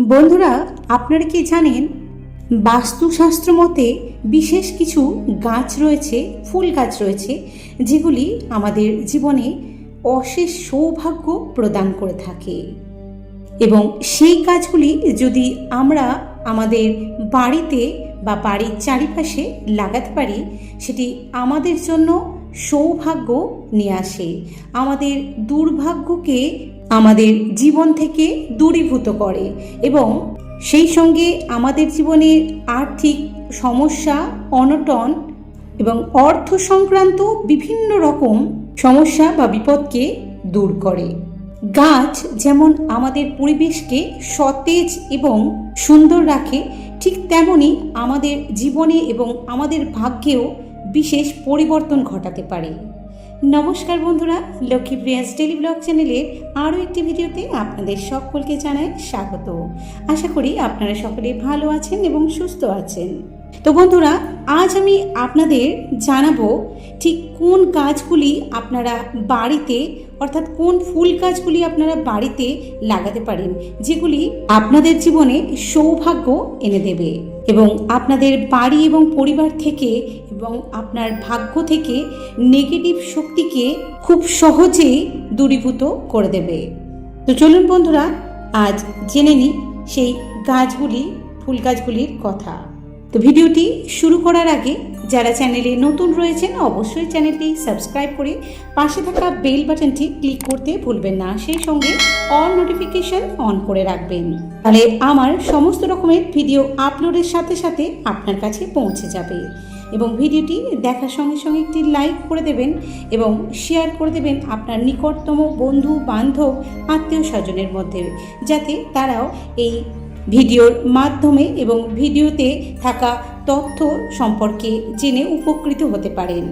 বন্ধুরা, আপনারা কি জানেন, বাস্তুশাস্ত্র মতে বিশেষ কিছু গাছ রয়েছে, ফুল গাছ রয়েছে, যেগুলি আমাদের জীবনে অশেষ সৌভাগ্য প্রদান করে থাকে? এবং সেই গাছগুলি যদি আমরা আমাদের বাড়িতে বা বাড়ির চারিপাশে লাগাতে পারি, সেটি আমাদের জন্য সৌভাগ্য নিয়ে আসে। আমাদের দুর্ভাগ্যকে আমাদের জীবন থেকে দূরীভূত করে এবং সেই সঙ্গে আমাদের জীবনের আর্থিক সমস্যা, অনটন এবং অর্থ সংক্রান্ত বিভিন্ন রকম সমস্যা বা বিপদকে দূর করে। গাছ যেমন আমাদের পরিবেশকে সতেজ এবং সুন্দর রাখে, ঠিক তেমনি আমাদের জীবনে এবং আমাদের ভাগ্যেও বিশেষ পরিবর্তন ঘটাতে পারে। নমস্কার বন্ধুরা, লক্ষ্মী প্রিয়াস ডেলি ব্লগ চ্যানেলের আরও একটি ভিডিওতে আপনাদের সকলকে জানাই স্বাগত। আশা করি আপনারা সকলে ভালো আছেন এবং সুস্থ আছেন। তো বন্ধুরা, আজ আমি আপনাদের জানাব ঠিক কোন কাজগুলি আপনারা বাড়িতে অর্থাৎ কোন ফুল গাছগুলি আপনারা বাড়িতে লাগাতে পারেন, যেগুলি আপনাদের জীবনে সৌভাগ্য এনে দেবে এবং আপনাদের বাড়ি এবং পরিবার থেকে এবং আপনার ভাগ্য থেকে নেগেটিভ শক্তিকে খুব সহজেই দূরীভূত করে দেবে। তো চলুন বন্ধুরা, আজ জেনে নিই সেই গাছগুলি, ফুল গাছগুলির কথা। তো ভিডিওটি শুরু করার আগে যারা চ্যানেলে নতুন রয়েছেন, অবশ্যই চ্যানেলটি সাবস্ক্রাইব করে পাশে থাকা বেল বাটনটি ক্লিক করতে ভুলবেন না। সেই সঙ্গে অল নোটিফিকেশন অন করে রাখবেন। তাহলে আমার সমস্ত রকমের ভিডিও আপলোডের সাথে সাথে আপনার কাছে পৌঁছে যাবে। এবং ভিডিওটি দেখার সঙ্গে সঙ্গে একটি লাইক করে দেবেন এবং শেয়ার করে দেবেন আপনার নিকটতম বন্ধু, বান্ধব আত্মীয় স্বজনের মধ্যে, যাতে তারাও এই ভিডিওর মাধ্যমে এবং ভিডিওতে থাকা তথ্য সম্পর্কে জেনে উপকৃত হতে পারেন।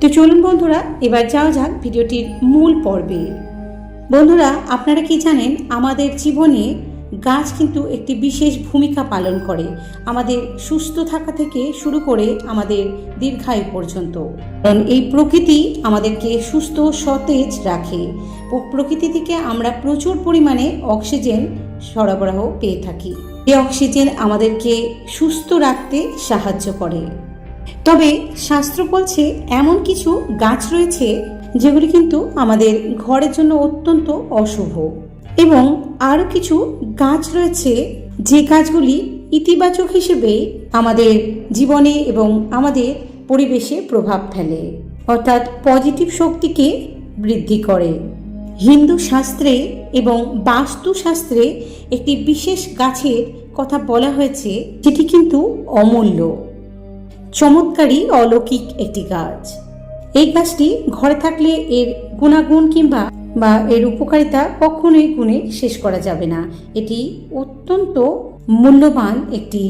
তো চলুন বন্ধুরা, এবার যাওয়া যাক ভিডিওটির মূল পর্বে। বন্ধুরা, আপনারা কি জানেন, আমাদের জীবনে গাছ কিন্তু একটি বিশেষ ভূমিকা পালন করে। আমাদের সুস্থ থাকা থেকে শুরু করে আমাদের দীর্ঘায়ু পর্যন্ত। কারণ এই প্রকৃতি আমাদেরকে সুস্থ সতেজ রাখে। প্রকৃতি থেকে আমরা প্রচুর পরিমাণে অক্সিজেন সরবরাহ পেয়ে থাকি। এই অক্সিজেন আমাদেরকে সুস্থ রাখতে সাহায্য করে। তবে শাস্ত্র বলছে, এমন কিছু গাছ রয়েছে যেগুলি কিন্তু আমাদের ঘরের জন্য অত্যন্ত অশুভ। এবং আরও কিছু গাছ রয়েছে যে গাছগুলি ইতিবাচক হিসেবে আমাদের জীবনে এবং আমাদের পরিবেশে প্রভাব ফেলে। অর্থাৎ পজিটিভ শক্তিকে বৃদ্ধি করে। হিন্দু শাস্ত্রে এবং বাস্তুশাস্ত্রে একটি বিশেষ গাছের কথা বলা হয়েছে, যেটি কিন্তু অমূল্য। চমৎকারী অলৌকিক একটি গাছ। এই গাছটি ঘরে থাকলে এর গুণাগুণ কিংবা বা এর উপকারিতা কখনোই গুণে শেষ করা যাবে না। এটি অত্যন্ত মূল্যবান একটি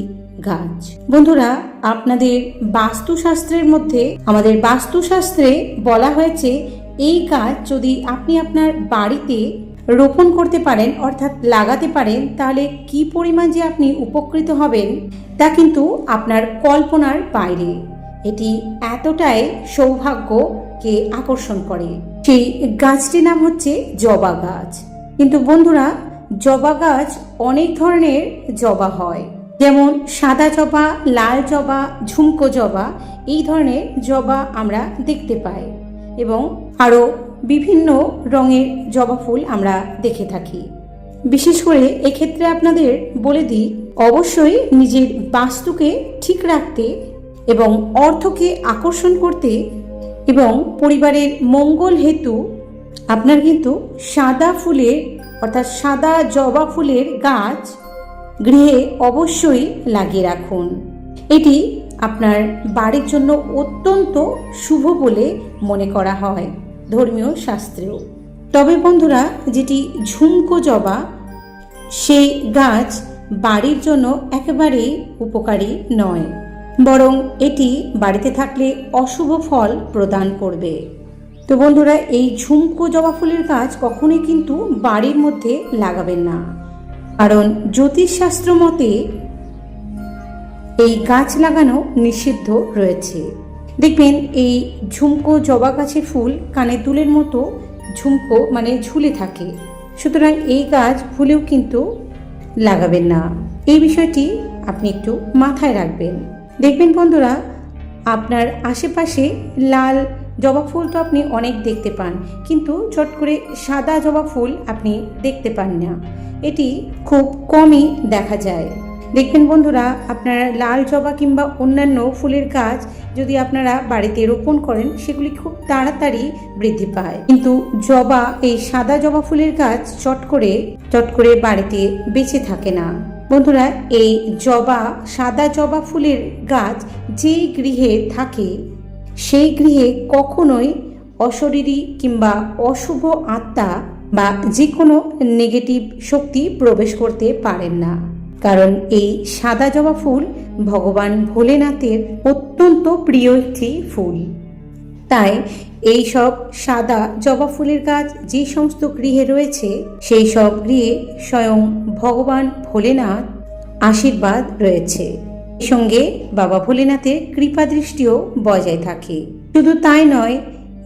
গাছ। বন্ধুরা, আপনাদের বাস্তুশাস্ত্রের মধ্যে আমাদের বাস্তুশাস্ত্রে বলা হয়েছে এই গাছ যদি আপনি আপনার বাড়িতে রোপণ করতে পারেন, অর্থাৎ লাগাতে পারেন, তাহলে কি পরিমাণ যে আপনি উপকৃত হবেন তা কিন্তু আপনার কল্পনার বাইরে। এটি এতটাই সৌভাগ্যকে আকর্ষণ করে। সেই গাছটির নাম হচ্ছে জবা গাছ। কিন্তু বন্ধুরা, জবা গাছ অনেক ধরনের জবা হয়। যেমন সাদা জবা, লাল জবা, ঝুমকো জবা, এই ধরনের জবা আমরা দেখতে পাই। এবং আরও বিভিন্ন রঙের জবা ফুল আমরা দেখে থাকি। বিশেষ করে এক্ষেত্রে আপনাদের বলে দিই, অবশ্যই নিজের বাস্তুকে ঠিক রাখতে এবং অর্থকে আকর্ষণ করতে এবং পরিবারের মঙ্গল হেতু আপনার কিন্তু সাদা ফুলের অর্থাৎ সাদা জবা ফুলের গাছ গৃহে অবশ্যই লাগিয়ে রাখুন। এটি আপনার বাড়ির জন্য অত্যন্ত শুভ বলে মনে করা হয়, ধর্মীয় শাস্ত্রেও। তবে বন্ধুরা, যেটি ঝুমকো জবা, সেই গাছ বাড়ির জন্য একেবারেই উপকারী নয়, বরং এটি বাড়িতে থাকলে অশুভ ফল প্রদান করবে। তো বন্ধুরা, এই ঝুমকো জবা ফুলের গাছ কখনোই কিন্তু বাড়ির মধ্যে লাগাবেন না। কারণ জ্যোতিষশাস্ত্র মতে এই গাছ লাগানো নিষিদ্ধ রয়েছে। দেখবেন এই ঝুমকো জবা গাছের ফুল কানের দুলের মতো ঝুমকো মানে ঝুলে থাকে। সুতরাং এই গাছ ফুলেও কিন্তু লাগাবেন না। এই বিষয়টি আপনি একটু মাথায় রাখবেন। দেখবেন বন্ধুরা, আপনার আশেপাশে লাল জবা ফুল তো আপনি অনেক দেখতে পান, কিন্তু চট করে সাদা জবা ফুল আপনি দেখতে পান না। এটি খুব কমই দেখা যায়। দেখবেন বন্ধুরা, আপনারা লাল জবা কিংবা অন্যান্য ফুলের গাছ যদি আপনারা বাড়িতে রোপণ করেন, সেগুলি খুব তাড়াতাড়ি বৃদ্ধি পায়। কিন্তু জবা, এই সাদা জবা ফুলের গাছ চট করে চট করে বাড়িতে বেঁচে থাকে না। বন্ধুরা, এই জবা, সাদা জবা ফুলের গাছ যেই গৃহে থাকে, সেই গৃহে কখনোই অশরীরী কিংবা অশুভ আত্মা বা যে কোনো নেগেটিভ শক্তি প্রবেশ করতে পারেন না। কারণ এই সাদা জবা ফুল ভগবান ভোলেনাথের অত্যন্ত প্রিয় একটি ফুল। তাই এই সব সাদা জবা ফুলের গাছ যে সমস্ত গৃহে রয়েছে, সেই সব গৃহে স্বয়ং ভগবান ভোলেনাথ আশীর্বাদ রয়েছে। সঙ্গে বাবা ভোলেনাথের কৃপা দৃষ্টিও বজায় থাকে। শুধু তাই নয়,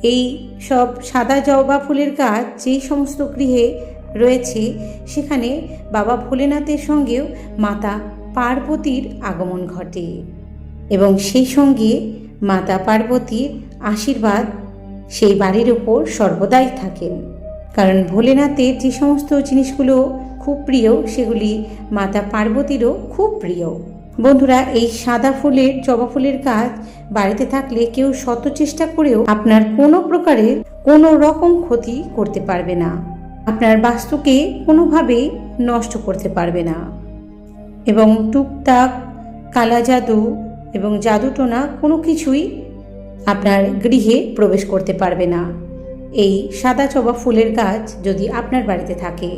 এই সব সাদা জবা ফুলের গাছ যে সমস্ত গৃহে রয়েছে। সেখানে বাবা ভোলেনাথের সঙ্গেও মাতা পার্বতীর আগমন ঘটে এবং সেই সঙ্গে মাতা পার্বতীর আশীর্বাদ সেই বাড়ির ওপর সর্বদাই থাকেন কারণ ভোলেনাথের যে সমস্ত জিনিসগুলো খুব প্রিয়, সেগুলি মাতা পার্বতীরও খুব প্রিয়। বন্ধুরা, এই সাদা ফুলের, জবা ফুলের গাছ বাড়িতে থাকলে কেউ শত চেষ্টা করেও আপনার কোনো প্রকারের কোনো রকম ক্ষতি করতে পারবে না। আপনার বাস্তুকে কোনোভাবেই নষ্ট করতে পারবে না। এবং টুকটাক কালা জাদু এবং জাদুটোনা কোনো কিছুই আপনার গৃহে প্রবেশ করতে পারবে না। এই সাদা জবা ফুলের গাছ যদি আপনার বাড়িতে থাকে,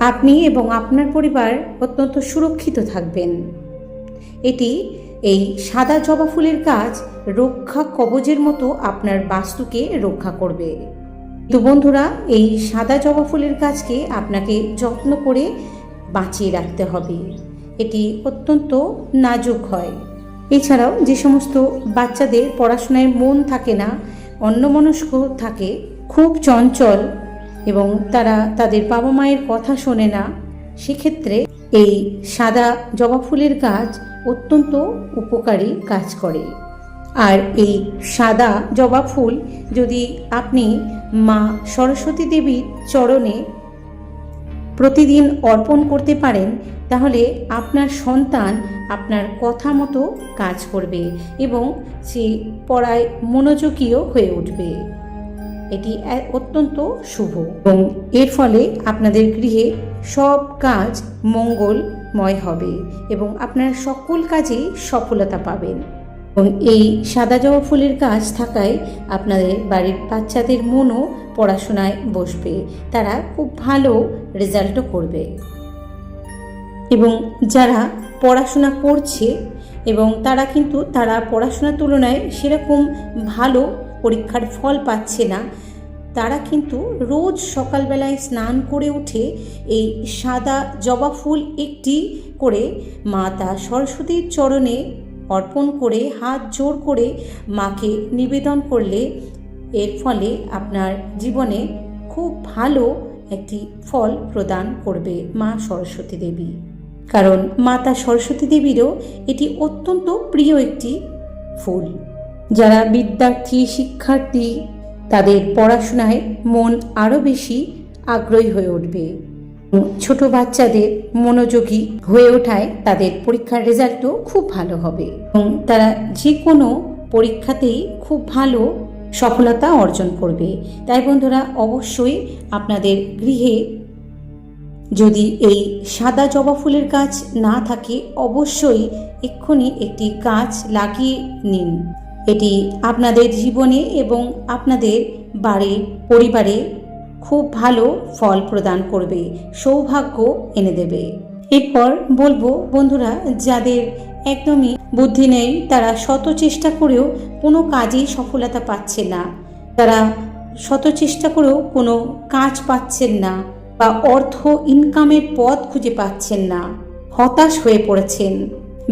আপনি এবং আপনার পরিবার অত্যন্ত সুরক্ষিত থাকবেন। এটি এই সাদা জবা ফুলের গাছ রক্ষা কবজের মতো আপনার বাস্তুকে রক্ষা করবে। তো বন্ধুরা, এই সাদা জবা ফুলের গাছকে আপনাকে যত্ন করে বাঁচিয়ে রাখতে হবে। এটি অত্যন্ত নাজুক হয়। এছাড়াও যে সমস্ত বাচ্চাদের পড়াশোনায় মন থাকে না, অন্যমনস্ক থাকে, খুব চঞ্চল এবং তারা তাদের বাবা মায়ের কথা শোনে না, সেক্ষেত্রে এই সাদা জবা ফুলের গাছ অত্যন্ত উপকারী কাজ করে। আর এই সাদা জবা ফুল যদি আপনি মা সরস্বতী দেবীর চরণে প্রতিদিন অর্পণ করতে পারেন, তাহলে আপনার সন্তান আপনার কথা মতো কাজ করবে এবং সে পড়ায় মনোযোগীও হয়ে উঠবে। এটি অত্যন্ত শুভ। এবং এর ফলে আপনাদের গৃহে সব কাজ মঙ্গলময় হবে এবং আপনার সকল কাজেই সফলতা পাবেন। এবং এই সাদা জবা ফুলের গাছ থাকায় আপনাদের বাড়ির বাচ্চাদের মনও পড়াশোনায় বসবে। তারা খুব ভালো রেজাল্টও করবে। এবং যারা পড়াশোনা করছে এবং তারা কিন্তু তারা পড়াশোনার তুলনায় সেরকম ভালো পরীক্ষার ফল পাচ্ছে না, তারা কিন্তু রোজ সকালবেলায় স্নান করে উঠে এই সাদা জবা ফুল একটি করে মাতা সরস্বতীর চরণে অর্পণ করে, হাত জোর করে মাকে নিবেদন করলে এর ফলে আপনার জীবনে খুব ভালো একটি ফল প্রদান করবে মা সরস্বতী দেবী। কারণ মাতা সরস্বতী দেবীরও এটি অত্যন্ত প্রিয় একটি ফুল। যারা বিদ্যার্থী, শিক্ষার্থী, তাদের পড়াশোনায় মন আরও বেশি আগ্রহী হয়ে উঠবে। ছোট বাচ্চাদের মনোযোগী হয়ে ওঠায় তাদের পরীক্ষার রেজাল্টও খুব ভালো হবে। এবং তারা যে কোনো পরীক্ষাতেই খুব ভালো সফলতা অর্জন করবে। তাই বন্ধুরা, অবশ্যই আপনাদের গৃহে যদি এই সাদা জবা ফুলের গাছ না থাকে, অবশ্যই এক্ষুনি একটি গাছ লাগিয়ে নিন। এটি আপনাদের জীবনে এবং আপনাদের বাড়ির পরিবারে খুব ভালো ফল প্রদান করবে, সৌভাগ্য এনে দেবে। এরপর বলব, বন্ধুরা, যাদের একদমই বুদ্ধি নেই, তারা শত চেষ্টা করেও কোনো কাজেই সফলতা পাচ্ছে না। তারা শত চেষ্টা করেও কোনো কাজ পাচ্ছেন না বা অর্থ, ইনকামের পথ খুঁজে পাচ্ছেন না। হতাশ হয়ে পড়েছেন,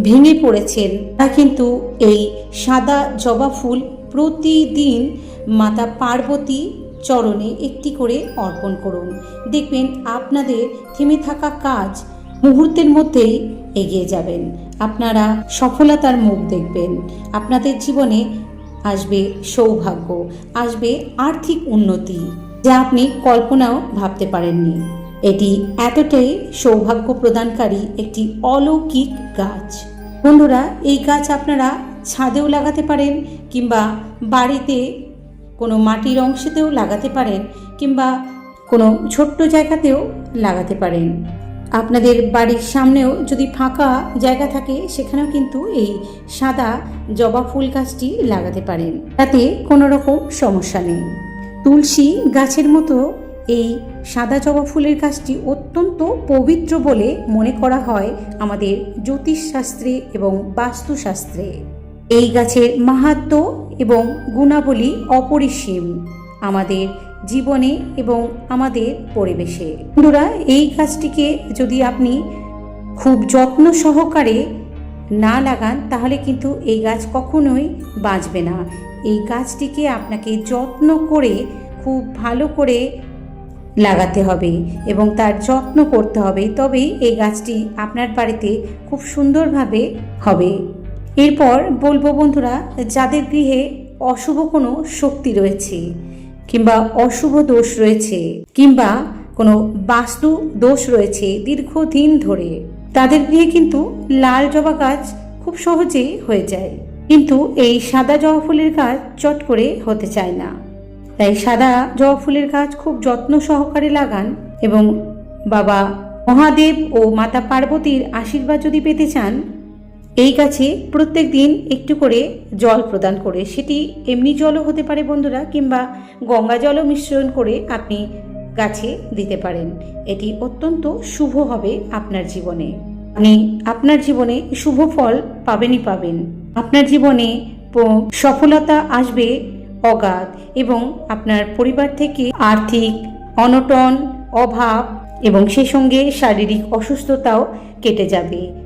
ভেঙে পড়েছেন। তা কিন্তু এই সাদা জবা ফুল প্রতিদিন মাতা পার্বতী চরণে একটি করে অর্পণ করুন। দেখবেন আপনাদের থেমে থাকা কাজ মুহূর্তের মধ্যেই এগিয়ে যাবেন। আপনারা সফলতার মুখ দেখবেন। আপনাদের জীবনে আসবে সৌভাগ্য, আসবে আর্থিক উন্নতি যা আপনি কল্পনাও ভাবতে পারেননি। এটি এতটাই সৌভাগ্য প্রদানকারী একটি অলৌকিক গাছ। বন্ধুরা, এই গাছ আপনারা ছাদেও লাগাতে পারেন কিংবা বাড়িতে কোনো মাটির অংশেতেও লাগাতে পারেন কিংবা কোনো ছোট্ট জায়গাতেও লাগাতে পারেন। আপনাদের বাড়ির সামনেও যদি ফাঁকা জায়গা থাকে, সেখানেও কিন্তু এই সাদা জবা ফুল গাছটি লাগাতে পারেন। তাতে কোনো রকম সমস্যা নেই। তুলসী গাছের মতো এই সাদা জবা ফুলের গাছটি অত্যন্ত পবিত্র বলে মনে করা হয় আমাদের জ্যোতিষশাস্ত্রে এবং বাস্তুশাস্ত্রে। এই গাছের মাহাত্ম এবং গুণাবলী অপরিসীম আমাদের জীবনে এবং আমাদের পরিবেশে। বন্ধুরা, এই গাছটিকে যদি আপনি খুব যত্ন সহকারে না লাগান, তাহলে কিন্তু এই গাছ কখনোই বাঁচবে না। এই গাছটিকে আপনাকে যত্ন করে, খুব ভালো করে লাগাতে হবে এবং তার যত্ন করতে হবে। তবেই এই গাছটি আপনার বাড়িতে খুব সুন্দরভাবে হবে। এরপর বলব বন্ধুরা, যাদের গৃহে অশুভ কোনো শক্তি রয়েছে, কিংবা অশুভ দোষ রয়েছে, কিংবা কোনো বাস্তু দোষ রয়েছে দীর্ঘদিন ধরে, তাদের গৃহে কিন্তু লাল জবা গাছ খুব সহজেই হয়ে যায়। কিন্তু এই সাদা জবা ফুলের গাছ চট করে হতে চায় না। তাই সাদা জবা ফুলের গাছ খুব যত্ন সহকারে লাগান এবং বাবা মহাদেব ও মাতা পার্বতীর আশীর্বাদ যদি পেতে চান এই গাছে প্রত্যেক দিন একটু করে জল প্রদান করে। সেটি এমনি জলও হতে পারে বন্ধুরা, কিংবা গঙ্গা জলও মিশ্রণ করে আপনি গাছে দিতে পারেন। এটি অত্যন্ত শুভ হবে আপনার জীবনে। আপনি আপনার জীবনে শুভ ফল পাবেনই পাবেন। আপনার জীবনে সফলতা আসবে অগাধ, এবং আপনার পরিবার থেকে আর্থিক অনটন, অভাব, এবং সেই সঙ্গে শারীরিক অসুস্থতাও কেটে যাবে।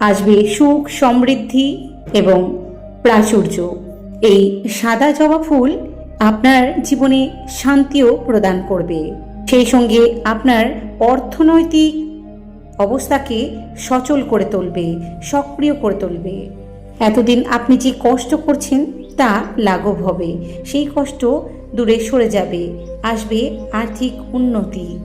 আসবে সুখ, সমৃদ্ধি এবং প্রাচুর্য। এই সাদা জবা ফুল আপনার জীবনে শান্তিও প্রদান করবে। সেই সঙ্গে আপনার অর্থনৈতিক অবস্থাকে সচল করে তুলবে, সক্রিয় করে তুলবে। এতদিন আপনি যে কষ্ট করছেন, তা লাঘব হবে। সেই কষ্ট দূরে সরে যাবে, আসবে আর্থিক উন্নতি।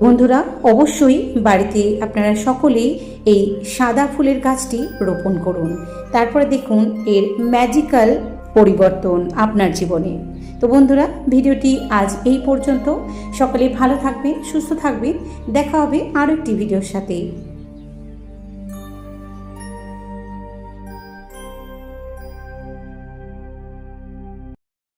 বন্ধুরা, অবশ্যই বাড়িতে আপনারা সকলেই এই সাদা ফুলের গাছটি রোপণ করুন। তারপরে দেখুন এর ম্যাজিক্যাল পরিবর্তন আপনার জীবনে। তো বন্ধুরা, ভিডিওটি আজ এই পর্যন্ত। সকলে ভালো থাকবেন, সুস্থ থাকবেন। দেখা হবে আরও একটি ভিডিওর সাথে।